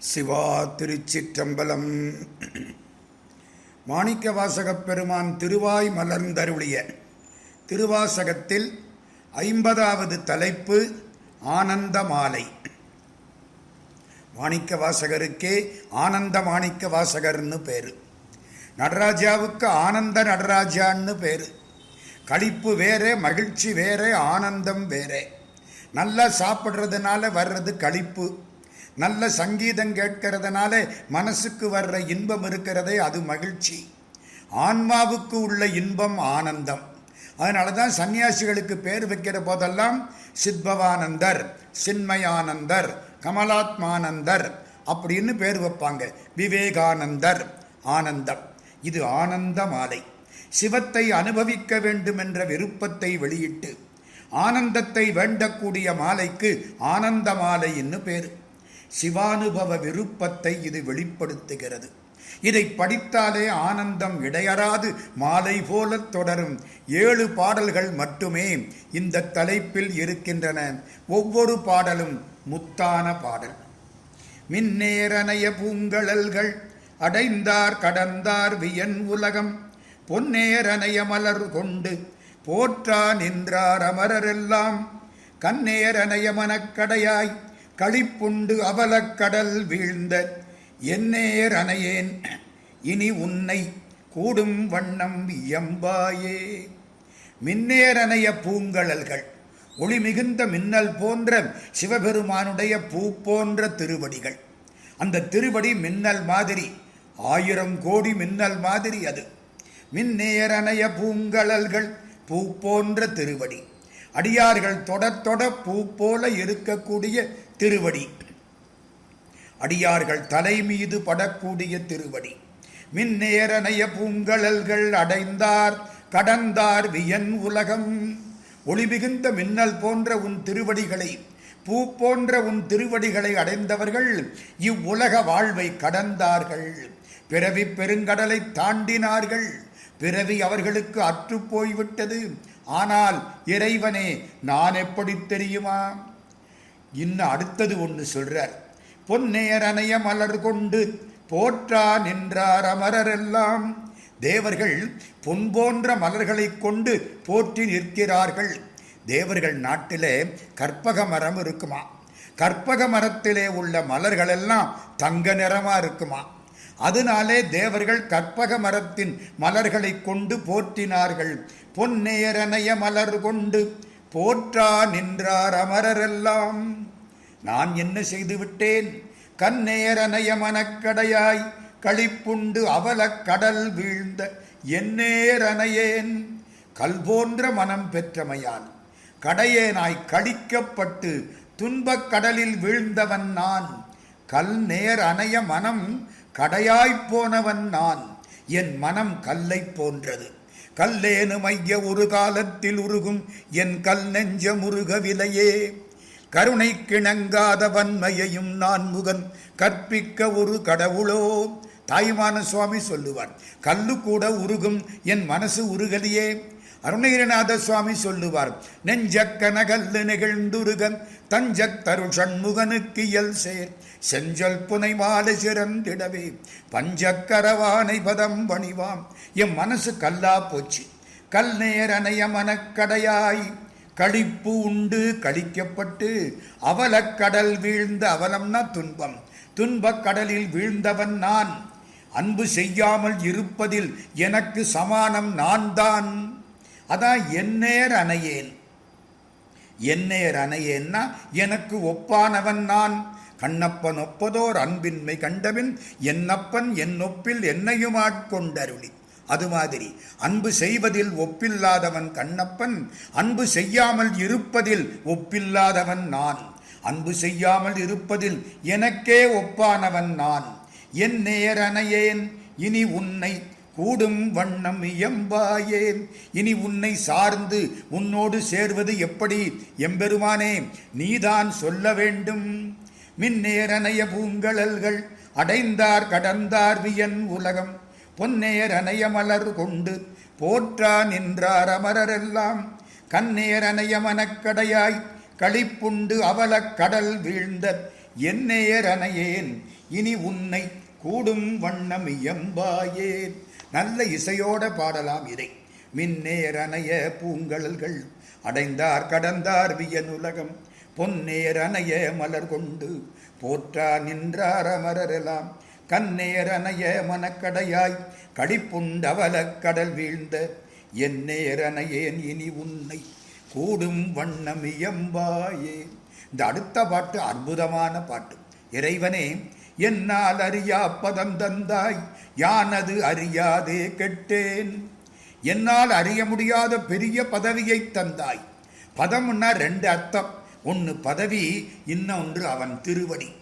சிவா திருச்சிற்றம்பலம். மாணிக்க வாசகப் பெருமான் திருவாய் மலர்ந்தருளிய திருவாசகத்தில் ஐம்பதாவது தலைப்பு ஆனந்த மாலை. மாணிக்க வாசகருக்கே ஆனந்த மாணிக்க வாசகர்னு பேரு. நடராஜாவுக்கு ஆனந்த நடராஜான்னு பேரு. களிப்பு வேறே மகிழ்ச்சி வேறே ஆனந்தம் வேறே. நல்லா சாப்பிட்றதுனால வர்றது களிப்பு நல்ல சங்கீதம் கேட்கிறதுனால மனசுக்கு வர்ற இன்பம் இருக்கிறதே அது மகிழ்ச்சி. ஆன்மாவுக்கு உள்ள இன்பம் ஆனந்தம். அதனால தான் சன்னியாசிகளுக்கு பேர் வைக்கிற போதெல்லாம் சித்பவானந்தர் சின்மயானந்தர் கமலாத்மானந்தர் அப்படின்னு பேர் வைப்பாங்க. விவேகானந்தர் ஆனந்தம். இது ஆனந்த மாலை சிவத்தை அனுபவிக்க வேண்டும் என்ற விருப்பத்தை வெளியிட்டு ஆனந்தத்தை வேண்டக்கூடிய மாலைக்கு ஆனந்த மாலைன்னு பேர். சிவானுபவ விருப்பத்தை இது வெளிப்படுத்துகிறது. இதை படித்தாலே ஆனந்தம் இடையறாது மாலை போல தொடரும். ஏழு பாடல்கள் மட்டுமே இந்த தலைப்பில் இருக்கின்றன. ஒவ்வொரு பாடலும் முத்தான பாடல். மின்னேரணைய பூங்கழல்கள் அடைந்தார் கடந்தார் வியன் உலகம். பொன்னேரணைய மலர் கொண்டு போற்றா நின்றார் அமரரெல்லாம். கண்ணேரணைய மனக்கடையாய் களிப்புண்டு அவலக்கடல் வீழ்ந்த என்னேர் அணையேன். இனி உன்னை கூடும் வண்ணம் எம்பாயே மின்னேரணைய பூங்கழல்கள் ஒளி மிகுந்த மின்னல் போன்ற சிவபெருமானுடைய பூ போன்ற திருவடிகள். அந்த திருவடி மின்னல் மாதிரி ஆயிரம் கோடி மின்னல் மாதிரி அது. மின்னேரணைய பூங்கழல்கள் பூ போன்ற திருவடி. அடியார்கள் தொட தொட பூ போல இருக்கக்கூடிய திருவடி. அடியார்கள் தலை மீது படக்கூடிய திருவடி. மின்னேரணைய பூங்கழல்கள் அடைந்தார் கடந்தார் வியன் உலகம். ஒளி மிகுந்த மின்னல் போன்ற உன் திருவடிகளை பூ போன்ற உன் திருவடிகளை அடைந்தவர்கள் இவ்வுலக வாழ்வை கடந்தார்கள். பிறவி பெருங்கடலை தாண்டினார்கள். பிறவி அவர்களுக்கு அற்று போய்விட்டது. ஆனால் இறைவனே நான் எப்படி தெரியுமா? இன்னும் அடுத்தது ஒன்று சொல்றார். பொன்னேரணைய மலர் கொண்டு போற்றா நின்றார் அமரரெல்லாம். தேவர்கள் பொன் போன்ற மலர்களை கொண்டு போற்றி நிற்கிறார்கள். தேவர்கள் நாட்டிலே கற்பக மரம் இருக்குமா? கற்பக மரத்திலே உள்ள மலர்களெல்லாம் தங்க நிறமாக இருக்குமா? அதனாலே தேவர்கள் கற்பக மரத்தின் மலர்களை கொண்டு போற்றினார்கள். பொன்னேரணைய மலர் கொண்டு போற்றா நின்றார் அமரரெல்லாம். நான் என்ன செய்து விட்டேன் கண்ணேரணைய மனக்கடையாய் களிப்புண்டு அவலக் கடல் வீழ்ந்த என்னேரணையேன் கல் போன்ற மனம் பெற்றமையான். கடையேனாய் கடிக்கப்பட்டு துன்பக் கடலில் வீழ்ந்தவன் நான். கல் நேர் அணைய மனம் கடையாய்ப் போனவன் நான். என் மனம் கல்லை போன்றது. கல்லேனு மைய ஒரு காலத்தில் உருகும் என் கல் நெஞ்ச முருகவிலையே. கருணை கிணங்காத வன்மையையும் நான் முகன் கற்பிக்க ஒரு கடவுளோ. தாய்மான சுவாமி சொல்லுவார் கல்லு கூட உருகும் என் மனசு உருகலியே. அருணகிரிநாத சுவாமி சொல்லுவார் நெஞ்சக்கன கல்லு நெகிழ்ந்துருகன் தஞ்சத் தருள் சண்முகனுக்கு இயல் சேர். செஞ்சொல் புனை மாலை சிறந்திடவே பஞ்சக்கரவானை பதம் பணிவாம். என் மனசு கல்லா போச்சு. கல் நேரணைய மனக்கடையாய். களிப்பு உண்டு கழிக்கப்பட்டு அவலக்கடல் வீழ்ந்த அவலம்னா துன்பம். துன்பக் கடலில் வீழ்ந்தவன் நான். அன்பு செய்யாமல் இருப்பதில் எனக்கு சமானம் நான் தான் அதான் என்னேர் அணையேன். என்னேர் அணையேன்னா எனக்கு ஒப்பானவன் நான். கண்ணப்பன் ஒப்பதோர் அன்பின்மை கண்டபின் என்னப்பன் என் ஒப்பில் என்னையும் ஆட்கொண்டருளி. அது மாதிரி அன்பு செய்வதில் ஒப்பில்லாதவன் கண்ணப்பன் அன்பு செய்யாமல் இருப்பதில் ஒப்பில்லாதவன் நான். அன்பு செய்யாமல் இருப்பதில் எனக்கே ஒப்பானவன் நான். என் நேரணையேன் இனி உன்னை கூடும் வண்ணம் இயம்பாயேன். இனி உன்னை சார்ந்து உன்னோடு சேர்வது எப்படி? எம்பெருமானே நீதான் சொல்ல வேண்டும். மின்னேரணைய பூங்கழல்கள் அடைந்தார் கடந்தார் வியன் உலகம். பொன்னேர் மலர் கொண்டு போற்றா நின்றார் அமரரெல்லாம். கண்ணேர் மனக்கடையாய் களிப்புண்டு அவலக் கடல் வீழ்ந்த என்னேர் அணையேன் இனி உன்னை கூடும் வண்ணம் இயம்பாயேன். நல்ல இசையோட பாடலாம் இதை. மின்னேரணைய பூங்கழல்கள் அடைந்தார் கடந்தார் வியனுலகம். பொன்னேரணைய மலர் கொண்டு போற்றா நின்றார் அமரரெல்லாம் கண்ணேரணைய மனக்கடையாய் கடிப்புண்டவல கடல் வீழ்ந்த எந்நேரணையேன் இனி உன்னை கூடும் வண்ணம் இயம்பாயே. இந்த அடுத்த பாட்டு அற்புதமான பாட்டு. இறைவனே என்னால் அறியா பதம் தந்தாய் யானது அறியாதே கெட்டேன். என்னால் அறிய முடியாத பெரிய பதவியை தந்தாய். பதம்னா ரெண்டு அர்த்தம். ஒன்று பதவி இன்னொன்று அவன் திருவடி.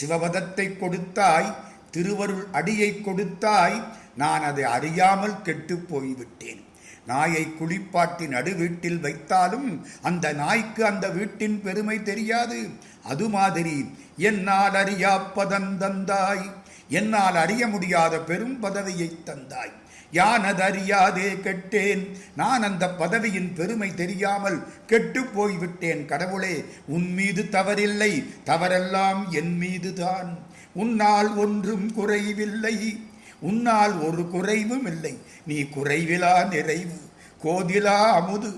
சிவபதத்தை கொடுத்தாய் திருவருள் அடியை கொடுத்தாய் நான் அதை அறியாமல் கெட்டுப் போய்விட்டேன். நாயை குளிப்பாட்டி நடுவீட்டில் வைத்தாலும் அந்த நாய்க்கு அந்த வீட்டின் பெருமை தெரியாது. அது மாதிரி என்னால் அறியாப்பதன் தந்தாய். என்னால் அறிய முடியாத பெரும் பதவியை தந்தாய். யானது அறியாதே கெட்டேன். நான் அந்த பதவியின் பெருமை தெரியாமல் கெட்டு போய்விட்டேன். கடவுளே உன் மீது தவறில்லை. தவறெல்லாம் என் மீதுதான். உன்னால் ஒன்றும் குறைவில்லை. உன்னால் ஒரு குறைவும் இல்லை. நீ குறைவிலா நிறைவு கோதிலா அமுது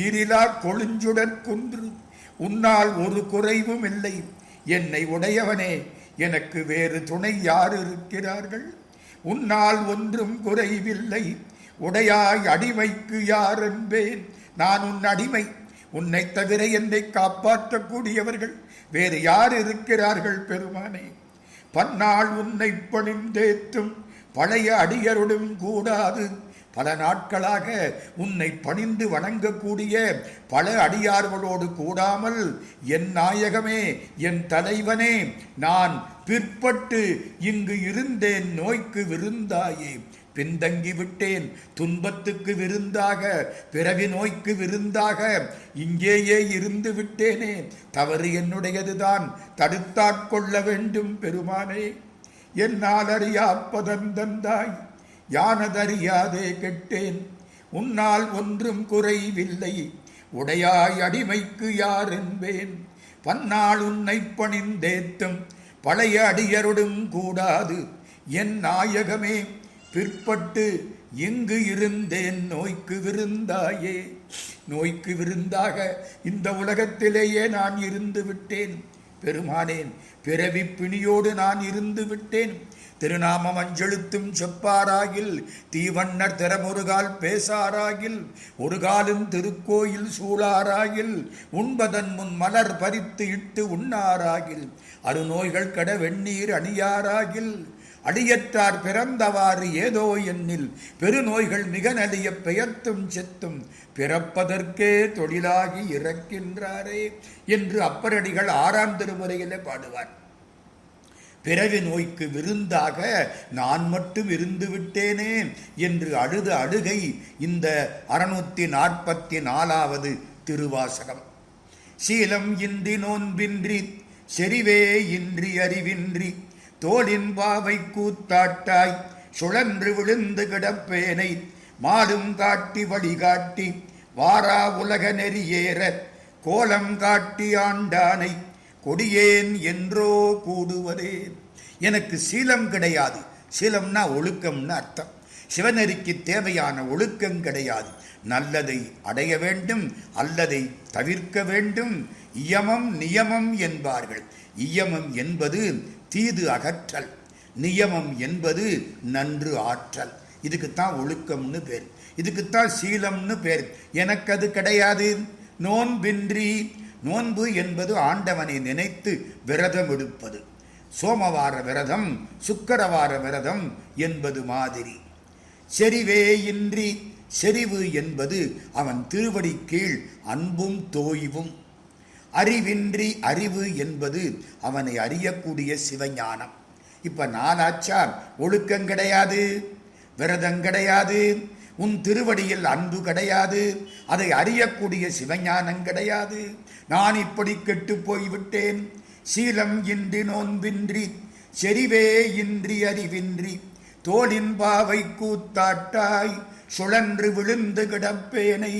ஈரிலா கொழுஞ்சுடற் குன்று. உன்னால் ஒரு குறைவும் இல்லை. என்னை உடையவனே எனக்கு வேறு துணை யார் இருக்கிறார்கள்? உன்னால் ஒன்றும் குறைவில்லை. உடையாய் அடிமைக்கு யார் என்பேன்? நான் உன் அடிமை. உன்னை தவிர என்னை காப்பாற்றக்கூடியவர்கள் வேறு யார் இருக்கிறார்கள் பெருமானே? பன்னாள் உன்னை பணிந்தேத்தும் பழைய அடியருடன் கூடாது. பல நாட்களாக உன்னை பணிந்து வணங்கக்கூடிய பல அடியார்களோடு கூடாமல் என் நாயகமே என் தலைவனே நான் பிற்பட்டு இங்கு இருந்தேன் நோய்க்கு விருந்தாயே. பின்தங்கி விட்டேன் துன்பத்துக்கு விருந்தாக பிறவி நோய்க்கு விருந்தாக இங்கேயே இருந்து விட்டேனே. தவறு என்னுடையதுதான் தடுத்தாட்கொள்ள வேண்டும் பெருமானே. என்னால் அறியா பதந்தந்தாய் யானதறியாதே கெட்டேன். உன்னால் ஒன்றும் குறைவில்லை. உடையாய் அடிமைக்கு யார் என்பேன். பன்னாள் உன்னை பணிந்தேத்தும். பழைய அடியருடும் கூடாது. என் நாயகமே பிற்பட்டு எங்கு இருந்தேன். நோய்க்கு விருந்தாயே. நோய்க்கு விருந்தாக இந்த உலகத்திலேயே நான் இருந்து விட்டேன். பெருமானேன் பிறவி பிணியோடு நான் இருந்து விட்டேன். திருநாமம் அஞ்செழுத்தும் செப்பாராகில் தீவண்ணர் திறமுருகால் பேசாராகில் ஒரு காலும் திருக்கோயில் சூழாராகில் உண்பதன் முன் மலர் பறித்து இட்டு உண்ணாராகில் அருநோய்கள் கட வெந்நீர் அணியாராகில் அடியற்றார் பிறந்தவாறு ஏதோ எண்ணில் பெருநோய்கள் மிக நலிய பெயர்த்தும் செத்தும் பிறப்பதற்கே தொழிலாகி இறக்கின்றாரே என்று அப்பரடிகள் ஆறாம் திருமுறையிலே பாடுவார். பிறவி நோய்க்கு விருந்தாக நான் மட்டும் இருந்து விட்டேனே என்று அழுத அழுகை இந்த அறுநூத்தி நாற்பத்தி நாலாவது திருவாசகம். சீலம் இன்றி நோன்பின்றி செறிவே இன்றி அறிவின்றி தோளின் பாவை கூத்தாட்டாய் சுழன்று விழுந்து கிடப்பேனை மாடும் காட்டி வழிகாட்டி வாரா உலக நெறியேற கோலம் காட்டி ஆண்டானை கொடியேன் என்றோ கூடுவதே. எனக்கு சீலம் கிடையாது. சீலம்னா ஒழுக்கம்னு அர்த்தம். சிவநெறிக்கு தேவையான ஒழுக்கம் கிடையாது. நல்லதை அடைய வேண்டும் அல்லதை தவிர்க்க வேண்டும். இயமம் நியமம் என்பார்கள். இயமம் என்பது தீது அகற்றல். நியமம் என்பது நன்று ஆற்றல். இதுக்குத்தான் ஒழுக்கம்னு பேர். இதுக்குத்தான் சீலம்னு பேர். எனக்கு அது கிடையாது. நோன்பின்றி. நோன்பு என்பது ஆண்டவனை நினைத்து விரதம் எடுப்பது. சோமவார விரதம் சுக்கரவார விரதம் என்பது மாதிரி. செறிவே இன்றி. செறிவு என்பது அவன் திருவடி கீழ் அன்பும் தோய்வும். அறிவின்றி அறிவு என்பது அவனை அறியக்கூடிய சிவஞானம். இப்போ நாலாச்சா ஒழுக்கம் கிடையாது விரதம் கிடையாது உன் திருவடியில் அன்பு கிடையாது அதை அறியக்கூடிய சிவஞானம் கிடையாது. நான் இப்படி கெட்டு போய்விட்டேன் சீலம் இன்றி நோன்பின்றி செறிவே இன்றி அறிவின்றி தோளின் பாவை கூத்தாட்டாய் சுழன்று விழுந்து கிடப்பேனை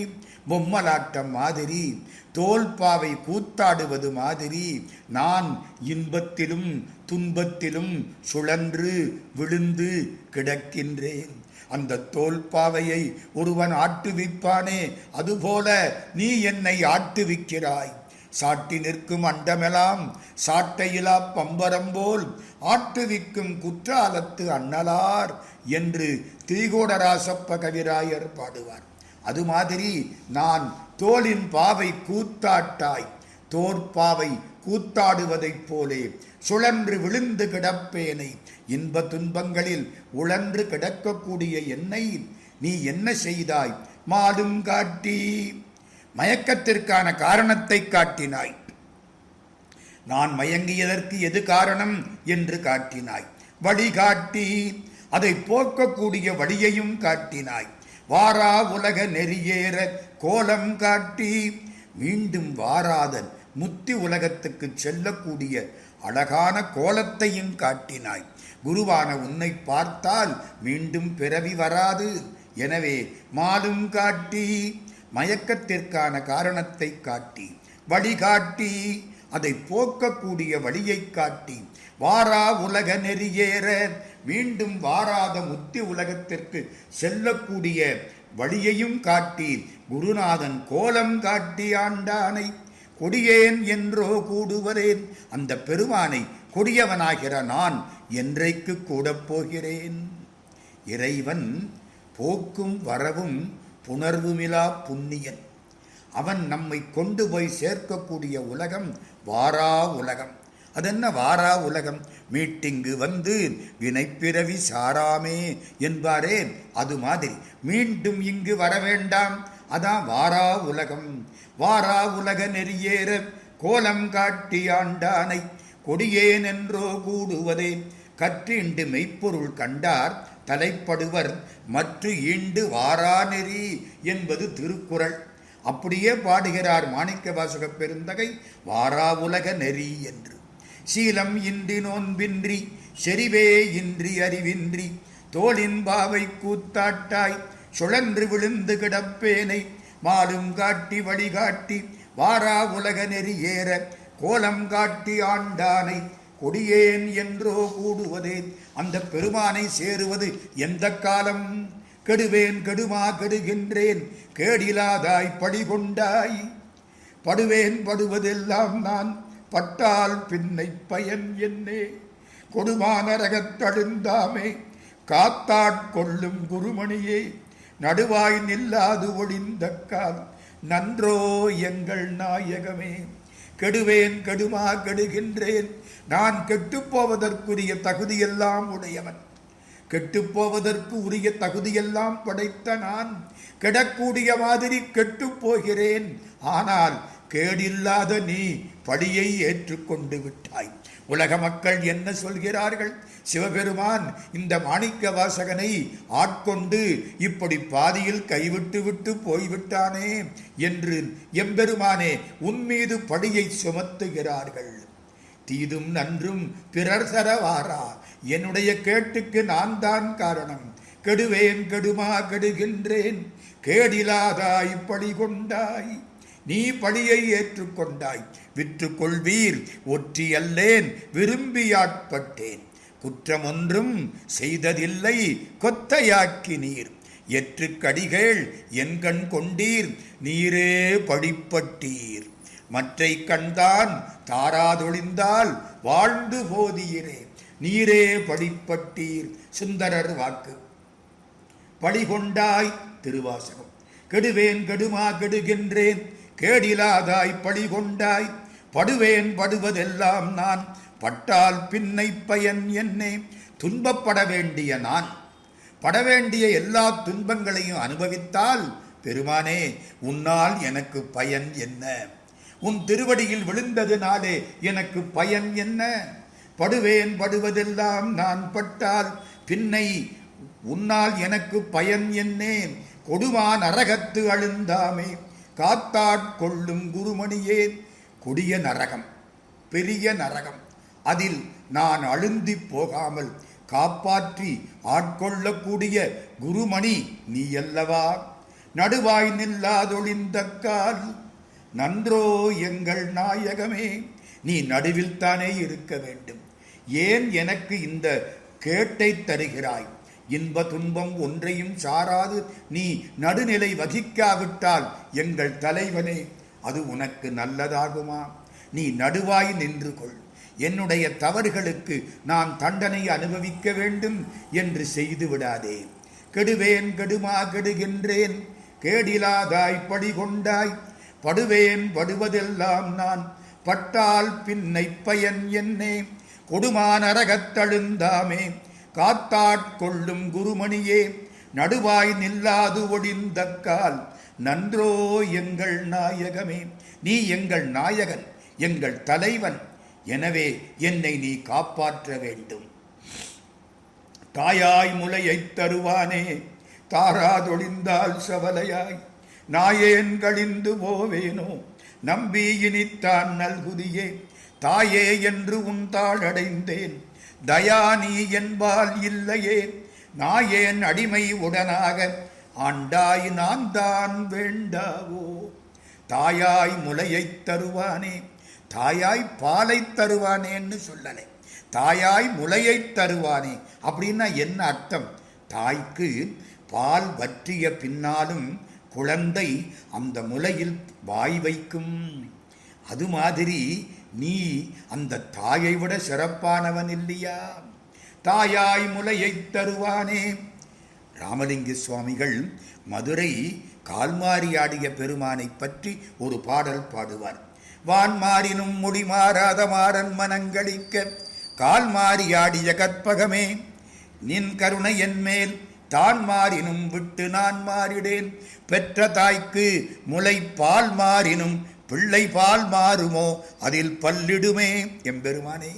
பொம்மலாட்டம் மாதிரி தோல்பாவை கூத்தாடுவது மாதிரி நான் இன்பத்திலும் துன்பத்திலும் சுழன்று விழுந்து கிடக்கின்றேன். அந்த தோல்பாவையை ஒருவன் ஆட்டுவிப்பானே அதுபோல நீ என்னை ஆட்டுவிக்கிறாய். சாட்டி நிற்கும் அண்டமெலாம் சாட்டையிலா பம்பரம் போல் ஆட்டுவிக்கும் குற்றாலத்து அண்ணலார் என்று திரிகோடராசப்ப கவிராயர் பாடுவார். அது மாதிரி நான் தோளின் பாவை கூத்தாட்டாய் தோற்பாவை கூத்தாடுவதைப் போலே சுழன்று விழுந்து கிடப்பேனை இன்ப துன்பங்களில் உழன்று கிடக்கக்கூடிய என்னை நீ என்ன செய்தாய்? மாடும் காட்டி. மயக்கத்திற்கான காரணத்தை காட்டினாய். நான் மயங்கியதற்கு எது காரணம் என்று காட்டினாய். வழிகாட்டி அதை போக்கக்கூடிய வழியையும் காட்டினாய். வாரா உலக நெறியேற கோலம் காட்டி. மீண்டும் வாராதன் முத்தி உலகத்துக்கு செல்லக்கூடிய அழகான கோலத்தையும் காட்டினாய். குருவான உன்னை பார்த்தால் மீண்டும் பிறவி வராது. எனவே மாலும் காட்டி மயக்கத்திற்கான காரணத்தை காட்டி வழிகாட்டி அதை போக்கக்கூடிய வழியை காட்டி வாரா உலக நெறியேற மீண்டும் வாராத முத்தி உலகத்திற்கு செல்லக்கூடிய வழியையும் காட்டி குருநாதன் கோலம் காட்டி ஆண்டானை. கொடியேன் என்றோ கூடுவரேன் அந்த பெருமானை கொடியவனாகிற நான் என்றைக்கு கூடப் போகிறேன்? இறைவன் போக்கும் வரவும் புணர்வுமிலா புண்ணியன். அவன் நம்மை கொண்டு போய் சேர்க்கக்கூடிய உலகம் வாரா உலகம். அதென்ன வாரா உலகம்? மீட்டிங்கு வந்து வினைப்பிறவி சாராமே என்பாரே. அது மாதிரி மீண்டும் இங்கு வர வேண்டாம். அதான் வாரா உலகம். வாரா உலக நெறியேற கோலம் காட்டி ஆண்டானை கொடியேன் என்றோ கூடுவதே. கற்றிண்டு மெய்ப்பொருள் கண்டார் தலைப்படுவர் மற்ற ஈண்டு வாரா நெறி என்பது திருக்குறள். அப்படியே பாடுகிறார் மாணிக்க வாசக பெருந்தகை வாரா உலக நெறி என்று. சீலம் இன்றி நோன்பின்றி செறிவே இன்றி அறிவின்றி தோளின் பாவை கூத்தாட்டாய் சுழன்று விழுந்து கிடப்பேனை மாலும் காட்டி வழிகாட்டி வாரா உலக நெறி ஏற கோலம் காட்டி ஆண்டானை கொடியேன் என்றோ கூடுவதே அந்த பெருமானை சேருவது எந்த காலம்? கெடுவேன் கெடுமா கெடுகின்றேன் கேடிலாதாய் படிகொண்டாய் படுவேன் படுவதெல்லாம் நான் பட்டால் பின்னை பயன் என்னே? கொடுமானரகத்தழுந்தாமே காத்தாட்கொள்ளும் குருமணியே நடுவாய் நில்லாது ஒளிந்த கால் நன்றோ எங்கள் நாயகமே. கெடுவேன் கெடுமா கெடுகின்றேன் நான் கெட்டுப்போவதற்குரிய தகுதியெல்லாம் உடையவன். கெட்டுப்போவதற்கு உரிய தகுதியெல்லாம் படைத்த நான் கெடக்கூடிய மாதிரி கெட்டுப்போகிறேன் ஆனால் கேடில்லாத நீ படியை ஏற்றுக்கொண்டு விட்டாய். உலக மக்கள் என்ன சொல்கிறார்கள்? சிவபெருமான் இந்த மாணிக்க வாசகனை ஆட்கொண்டு இப்படி பாதியில் கைவிட்டு விட்டு போய்விட்டானே என்று எம்பெருமானே உன் மீது படியை சுமத்துகிறார்கள். தீதும் நன்றும் பிறர் தரவாரா? என்னுடைய கேட்டுக்கு நான் தான் காரணம். கெடுவேன் கெடுமா கெடுகின்றேன். கேடிலாதாய் பழி கொண்டாய். நீ பழியை ஏற்றுக்கொண்டாய். விற்று கொள்வீர் ஒற்றியல்லேன் விரும்பியாட்பட்டேன். குற்றம் ஒன்றும் செய்ததில்லை கொத்தையாக்கினீர். எற்று கடிகள் என் கொண்டீர் நீரே படிப்பட்டீர். மற்றை கண்தான் தாராதொழிந்தால் வாழ்ந்து போதீரே நீரே படிப்பட்டீர் சுந்தரர் வாக்கு. பழிகொண்டாய் திருவாசகம். கெடுவேன் கெடுமா கெடுகின்றேன். கேடிலாதாய் பழி கொண்டாய் படுவேன் படுவதெல்லாம் நான். பட்டால் பின்னை பயன் என்னே. துன்பப்பட வேண்டிய நான். பட வேண்டிய எல்லா துன்பங்களையும் அனுபவித்தால் பெருமானே உன்னால் எனக்கு பயன் என்ன? உன் திருவடியில் விழுந்ததினாலே எனக்கு பயன் என்ன? படுவேன் படுவதெல்லாம் நான் பட்டால் பின்னை உன்னால் எனக்கு பயன் என்னேன் கொடுமா நரகத்து அழுந்தாமே. காத்தாட்கொள்ளும் குருமணியே கொடிய நரகம் பெரிய நரகம். அதில் நான் அழுந்தி போகாமல் காப்பாற்றி ஆட்கொள்ளக்கூடிய குருமணி நீ அல்லவா நடுவாய் நில்லாதொழிந்தக்கால் நன்றோ எங்கள் நாயகமே நீ நடுவில் தானே இருக்க வேண்டும். ஏன் எனக்கு இந்த கேட்டை தருகிறாய்? இன்ப துன்பம் ஒன்றையும் சாராது. நீ நடுநிலை வகிக்காவிட்டால் எங்கள் தலைவனே அது உனக்கு நல்லதாகுமா? நீ நடுவாய் நின்று கொள். என்னுடைய தவறுகளுக்கு நான் தண்டனை அனுபவிக்க வேண்டும் என்று செய்து விடாதே. கெடுவேன் கெடுமா கெடுகின்றேன். கேடிலாதாய் படி கொண்டாய் படுவேன் படுவதெல்லாம் நான். பட்டால் பின்னை பயன் என்னே. கொடுமா நரகத்தழுந்தாமே. காத்தாட்கொள்ளும் குருமணியே நடுவாய் நில்லாது ஒடிந்தக்கால் நன்றோ எங்கள் நாயகமே நீ எங்கள் நாயகன் எங்கள் தலைவன். எனவே என்னை நீ காப்பாற்ற வேண்டும். தாயாய் முலையைத் தருவானே தாராதொழிந்தால் சவலையாய். நாயேன் கழிந்து போவேனோ நம்பி இனித்தான் நல்குதியே. தாயே என்று உன் தாழடைந்தேன். தயா நீ என்பால் இல்லையே நாயேன் அடிமை உடனாக ஆண்டாய் நான் தான் வேண்டாவோ? தாயாய் முலையைத் தருவானே தாயாய் பாலைத் தருவானேன்னு சொல்லலை. தாயாய் முலையைத் தருவானே அப்படின்னா என்ன அர்த்தம்? தாய்க்கு பால் வற்றிய பின்னாலும் குழந்தை அந்த முலையில் வாய் வைக்கும். அது மாதிரி நீ அந்த தாயை விட சிறப்பானவன் இல்லையா? தாயாய் முலையைத் தருவானே. ராமலிங்க சுவாமிகள் மதுரை கால்மாரியாடிய பெருமானை பற்றி ஒரு பாடல் பாடுவார். வான் மாறினும் முடி மாறாத மாறன் மனங்களிக்க கால் கற்பகமே. நின் கருணை என் மேல் தான் மாறினும் விட்டு நான் மாறிடேன். பெற்ற தாய்க்கு முளை பால் மாறினும் பிள்ளை பால் மாறுமோ அதில் பல்லிடுமே எம்பெருமானே.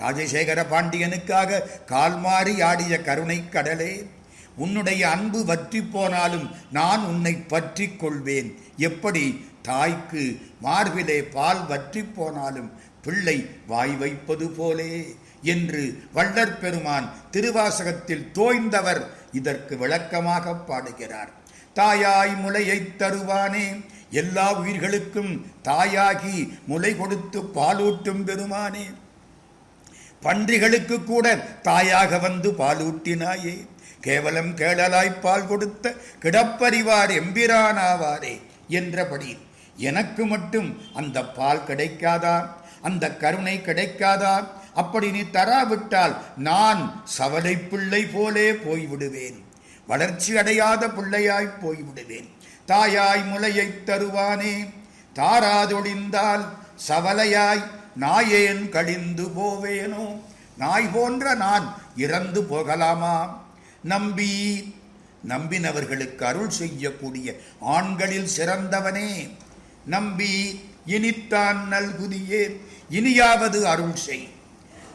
ராஜசேகர பாண்டியனுக்காக கால் மாறி ஆடிய கருணை கடலே உன்னுடைய அன்பு வற்றி போனாலும் நான் உன்னை பற்றி கொள்வேன். எப்படி? தாய்க்கு மார்பிலே பால் வற்றி போனாலும் பிள்ளை வாய் வைப்பது போலே என்று வள்ளற் பெருமான் திருவாசகத்தில் தோய்ந்தவர் இதற்கு விளக்கமாக பாடுகிறார். தாயாய் முலையைத் தருவானே எல்லா உயிர்களுக்கும் தாயாகி முளை கொடுத்து பாலூட்டும் பெருமானே. பன்றிகளுக்கு கூட தாயாக வந்து பாலூட்டினாயே. கேவலம் கேளலாய்ப்பால் கொடுத்த கிடப்பறிவார் எம்பிரானாவாரே என்றபடி எனக்கு மட்டும் அந்த பால் கிடைக்காதா? அந்த கருணை கிடைக்காதா? அப்படி நீ தராவிட்டால் நான் சவலை பிள்ளை போலே போய்விடுவேன். வளர்ச்சி அடையாத பிள்ளையாய் போய்விடுவேன். தாயாய் முலையைத் தருவானே. தாராதொழிந்தால் சவலையாய் நாயேன் கழிந்து போவேனோ. நாய் போன்ற நான் இறந்து போகலாமா? நம்பி நம்பினவர்களுக்கு அருள் செய்யக்கூடிய ஆண்களில் சிறந்தவனே. நம்பி இனித்தான் நல்குதியே. இனியாவது அருள் செய்.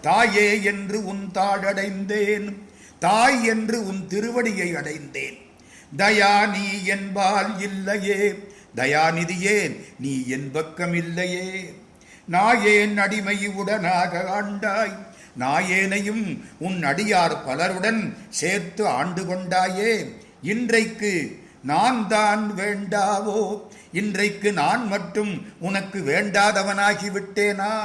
தாயே என்று உன் தாடடைந்தேன். தாய் என்று உன் திருவடியை அடைந்தேன். தயா நீ என்பால் இல்லையே. தயாநிதியே நீ என் பக்கம் இல்லையே. நாயேன் அடிமை உடனாக ஆண்டாய். நாயேனையும் உன் அடியார் பலருடன் சேர்த்து ஆண்டு கொண்டாயே. இன்றைக்கு நான் தான் வேண்டாவோ? இன்றைக்கு நான் மட்டும் உனக்கு வேண்டாதவனாகி விட்டேனா?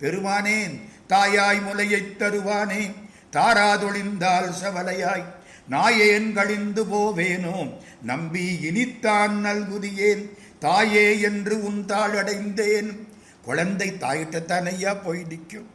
பெருமானேன் தாயாய் முலையைத் தருவானே. தாராதொழிந்தால் சவலையாய். நாயேன் கழிந்து போவேனோ? நம்பி இனித்தான் நல்குதியேன். தாயே என்று உன் தாள் அடைந்தேன். குழந்தை தாயிட்டத்தான் ஐயா போய் நிற்கும்.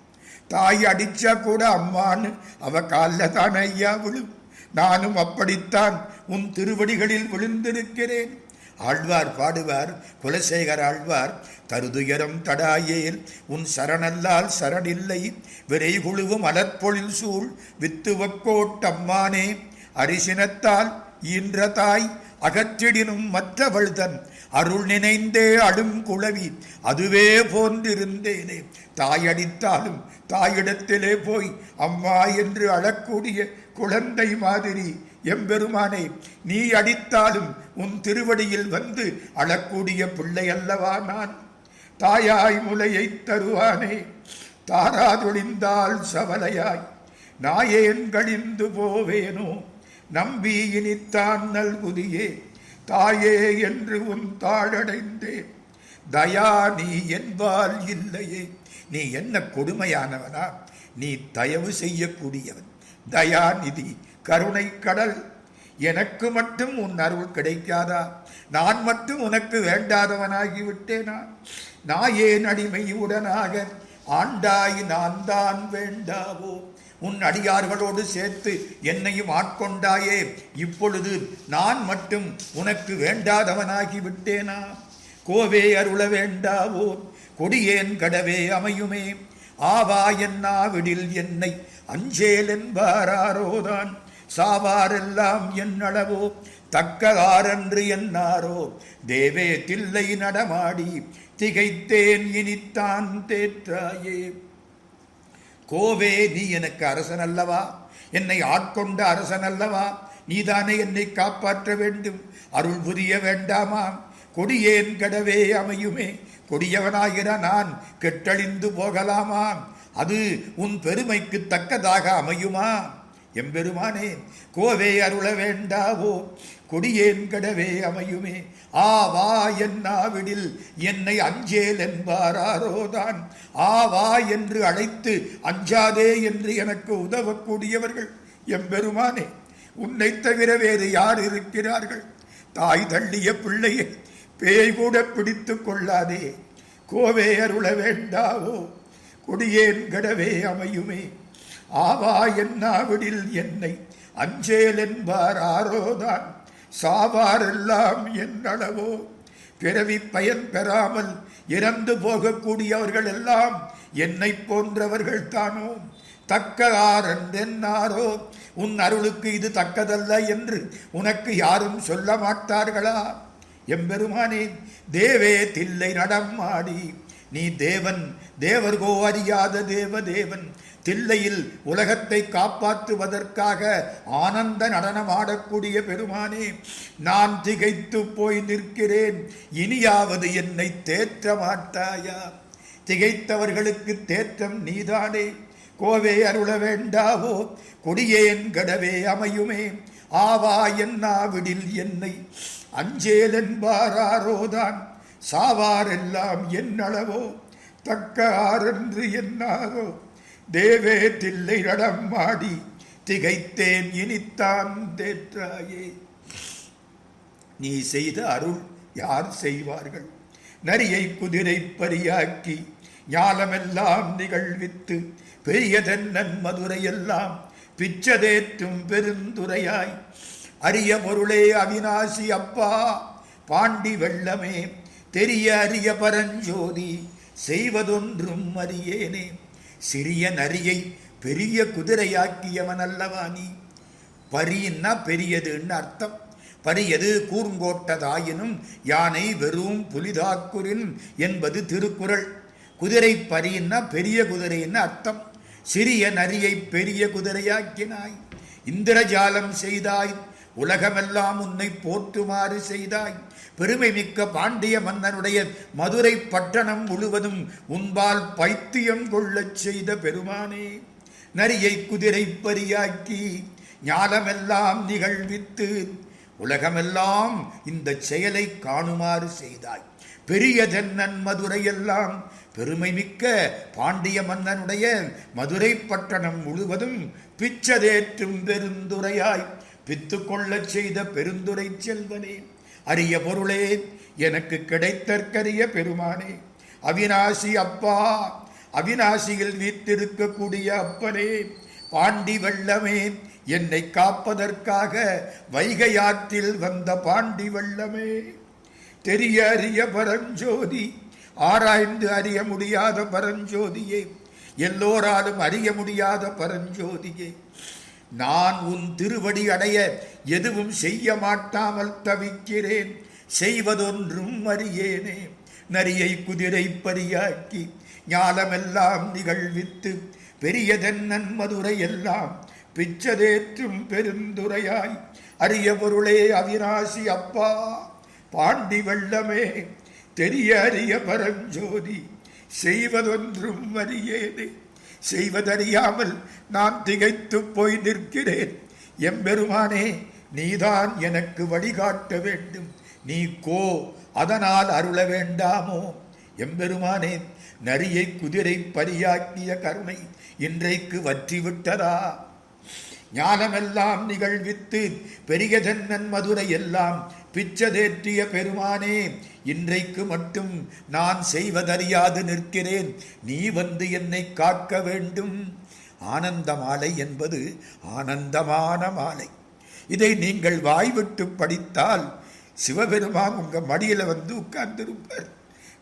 தாய் அடிச்சா கூட அம்மான்னு அவ காலில் தான் ஐயா விழும். நானும் அப்படித்தான் உன் திருவடிகளில் விழுந்திருக்கிறேன். ஆழ்வார் பாடுவார் குலசேகர் ஆழ்வார் தருதுயரம் தடாயேல் உன் சரணல்லால் சரணில்லை விரைகுழுவும் அலற்பொழில் சூழ். வித்துவக்கோட்டம்மானே அரிசினத்தால் ஈன்ற தாய் அகற்றிடினும் மற்றவள்தன் அருள் நினைந்தே அடும் குழவி. அதுவே போன்றிருந்தேனே. தாயடித்தாலும் தாயிடத்திலே போய் அம்மா என்று அழக்கூடிய குழந்தை மாதிரி. எம்பெருமானே நீ அடித்தாலும் உன் திருவடியில் வந்து அழக்கூடிய பிள்ளை அல்லவா நான்? தாயாய் முலையைத் தருவானே. தாராதொழிந்தால் சவலையாய். நாயேன் கழிந்து போவேனோ? நம்பி இனித்தான் நல்குதியே. தாயே என்று உன் தாழடைந்தேன் தயா நீ என்பால் இல்லையே. நீ என்ன கொடுமையானவனா? நீ தயவு செய்யக்கூடியவன். தயாநிதி கருணை கடல். எனக்கு மட்டும் உன் அருள் கிடைக்காதா? நான் மட்டும் உனக்கு வேண்டாதவனாகி விட்டேனா நான் ஏன் அடிமை ஆண்டாய் நான் தான் வேண்டாவோ? உன் அடியார்களோடு சேர்த்து என்னையும் ஆட்கொண்டாயே. இப்பொழுது நான் மட்டும் உனக்கு வேண்டாதவனாகி விட்டேனா? கோவே அருள வேண்டாவோ? கொடியேன் கடவே அமையுமே. ஆவா என்னாவிடில் என்னை அஞ்சேல் என்பாராரோதான். சாவாரெல்லாம் என்னளவோ தக்ககாரன்று என்னாரோ? தேவே தில்லை நடமாடி. திகைத்தேன் இனித்தான் தேற்றாயே. கோவே நீ எனக்கு அரசன் அல்லவா என்னை ஆட்கொண்ட அரசன் அல்லவா நீதானே என்னை காப்பாற்ற வேண்டும். அருள் புரிய வேண்டாமா? கொடியேன் கடவே அமையுமே. கொடியவனாகிற நான் கெட்டழிந்து போகலாமா? அது உன் பெருமைக்கு தக்கதாக அமையுமா? எம்பெருமானே கோவே அருள வேண்டாவோ? கொடியேன் கடவே அமையுமே. ஆ வா என்னாவிடில் என்னை அஞ்சேல் என்பாராரோதான் ஆ வா என்று அழைத்து அஞ்சாதே என்று எனக்கு உதவக்கூடியவர்கள் எம்பெருமானே உன்னை தவிர வேறு யார் இருக்கிறார்கள்? தாய் தள்ளிய பிள்ளையை பேய் கூட பிடித்து கொள்ளாதே. கோவே அருள வேண்டாவோ? கொடியேன் கடவே அமையுமே. ஆவா என்னாவிடில் என்னை? அஞ்சேல் என்பார் ஆரோதான். சாவாரெல்லாம் என்னளவோ? பிறவி பயன் பெறாமல் இறந்து போகக்கூடியவர்கள் எல்லாம் என்னை போன்றவர்கள் தானோ? தக்க ஆரென்னாரோ உன் அருளுக்கு இது தக்கதல்ல என்று உனக்கு யாரும் சொல்ல மாட்டார்களா? எம்பெருமானே தேவே தில்லை நடமாடி. நீ தேவன் தேவர்கோ அறியாத தேவ தேவன் தில்லையில் உலகத்தை காப்பாற்றுவதற்காக ஆனந்த நடனமாடக்கூடிய பெருமானே நான் திகைத்து போய் நிற்கிறேன். இனியாவது என்னை தேற்ற மாட்டாயா? திகைத்தவர்களுக்கு தேற்றம் நீதானே. கோவே அருள வேண்டாவோ? கொடியேன் கடவே அமையுமே. ஆவா என்னாவிடில் என்னை? அஞ்சேலென்பாராரோதான். சாவாரெல்லாம் என்னளவோ? தக்க ஆரென்று என்னாரோ? தேவே தில்லை நடமாடி திகைத்தேன் இனித்தான் தேற்றாயே. நீ செய்த அருள் யார் செய்வார்கள்? நரியை குதிரை பரியாக்கி ஞாலமெல்லாம் நிகழ்வித்து பெரியதென்னன் மதுரையெல்லாம் பிச்சதேற்றும் பெருந்துரையாய். அரிய பொருளே அவிநாசி அப்பா பாண்டி வெள்ளமே தெரிய அரிய பரஞ்சோதி செய்வதொன்றும் அறியேனே. சிறிய நரியை பெரிய குதிரையாக்கியவன் அல்லவா நீ பரின்னா பெரியதுன்னு அர்த்தம். பரியது கூர்ங்கோட்டதாயினும் யானை வெறும் புலிதாக்குரின் என்பது திருக்குறள். குதிரை பரின்னா பெரிய குதிரைன்னு அர்த்தம். சிறிய நரியை பெரிய குதிரையாக்கினாய். இந்திரஜாலம் செய்தாய். உலகமெல்லாம் உன்னை போற்றுமாறு செய்தாய். பெருமை மிக்க பாண்டிய மன்னனுடைய மதுரை பட்டணம் முழுவதும் உன்பால் பைத்தியம் கொள்ளச் செய்த பெருமானே நரியை குதிரை பரியாக்கி ஞானமெல்லாம் நிகழ்வித்து உலகமெல்லாம் இந்த செயலை காணுமாறு செய்தாய். பெரிய தென்னன் மதுரையெல்லாம் பெருமை மிக்க பாண்டிய மன்னனுடைய மதுரை பட்டணம் முழுவதும் பிச்சதேற்றும் பெருந்துரையாய். பித்து கொள்ளச் செய்த பெருந்துரை செல்வனே அரிய பொருளே எனக்கு கிடைத்தற்கரிய பெருமானே. அவிநாசி அப்பா அவிநாசியில் வீற்றிருக்கக்கூடிய அப்பனே பாண்டி வெள்ளமே என்னை காப்பதற்காக வைகையாற்றில் வந்த பாண்டி வெள்ளமே தெரிய அறிய பரஞ்சோதி ஆராய்ந்து அறிய முடியாத பரஞ்சோதியே எல்லோராலும் அறிய முடியாத பரஞ்சோதியே. நான் உன் திருவடி அடைய எதுவும் செய்ய மாட்டாமல் தவிக்கிறேன். செய்வதொன்றும் அறியேனே. நரியை குதிரை பரியாக்கி ஞாலமெல்லாம் நிகழ்வித்து பெரியதென்னன் மதுரையெல்லாம் பிச்சதேற்றும் பெருந்துரையாய். அரிய பொருளே அவிநாசி அப்பா பாண்டி வெள்ளமே தெரிய அறிய பரஞ்சோதி செய்வதொன்றும் அறியேனே. செய்வதறியாமல் நான் திகைத்து போய் நிற்கிறேன். எம்பெருமானே நீதான் எனக்கு வழிகாட்ட வேண்டும். நீ கோ அதனால் அருள வேண்டாமோ? எம்பெருமானே நரியை குதிரை பரியாக்கிய கருணை இன்றைக்கு வற்றி விட்டதா ஞானமெல்லாம் நிகழ்வித்து பெரிய ஜன்னன் மதுரை எல்லாம் பிச்சதேற்றிய பெருமானே இன்றைக்கு மட்டும் நான் செய்வதறியாது நிற்கிறேன். நீ வந்து என்னை காக்க வேண்டும். ஆனந்த மாலை என்பது ஆனந்தமான மாலை. இதை நீங்கள் வாய்விட்டு படித்தால் சிவபெருமான் உங்கள் மடியில் வந்து உட்கார்ந்திருப்பார்.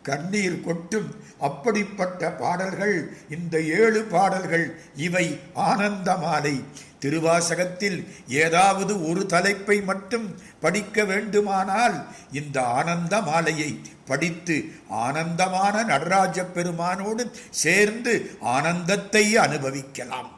கண்ணீர் கொட்டும் அப்படிப்பட்ட பாடல்கள் இந்த ஏழு பாடல்கள் இவை ஆனந்த மாலை திருவாசகத்தில் ஏதாவது ஒரு தலைப்பை மட்டும் படிக்க வேண்டுமானால் இந்த ஆனந்த மாலையை படித்து ஆனந்தமான நடராஜ பெருமானோடு சேர்ந்து ஆனந்தத்தை அனுபவிக்கலாம்.